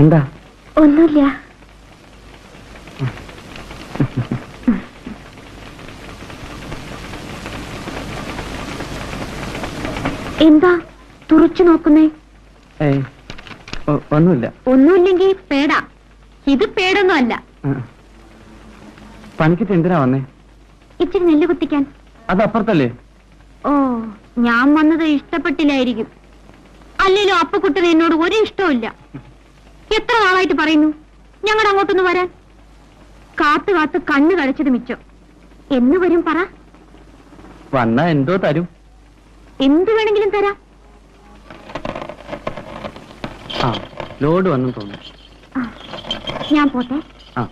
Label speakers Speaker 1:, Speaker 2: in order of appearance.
Speaker 1: എന്താ?
Speaker 2: ഒന്നുമില്ല. എന്താ തുറച്ചു നോക്കുന്നേ?
Speaker 1: ഒന്നുമില്ല.
Speaker 2: ഒന്നുമില്ലെങ്കിൽ പേട. ഇത് പേടൊന്നും അല്ല.
Speaker 1: പണിക്കിട്ട് എന്തിനാ വന്നേ?
Speaker 2: ഇച്ചിരി നെല്ല് കുത്തിക്കാൻ.
Speaker 1: അത് അപ്പുറത്തല്ലേ
Speaker 2: ഓ ഞാൻ വന്നത് ഇഷ്ടപ്പെട്ടില്ലായിരിക്കും. അല്ലെങ്കിലും അപ്പക്കുട്ടന് എന്നോട് ഒരു ഇഷ്ടമില്ല എത്ര നാളായിട്ട് പറയുന്നു? ഞങ്ങൾ അങ്ങോട്ടൊന്ന് വരാൻ. കാത്തു കാത്ത് കണ്ണു കളിച്ചത് മിച്ചം. എന്ന് വരും പറ.
Speaker 1: വന്നാ എന്തോ തരും.
Speaker 2: എന്ത് വേണമെങ്കിലും തരാം.
Speaker 1: ആ ലോഡ് വന്നു തോന്നുന്നു.
Speaker 2: ഞാൻ പോട്ടെ.
Speaker 1: ആ.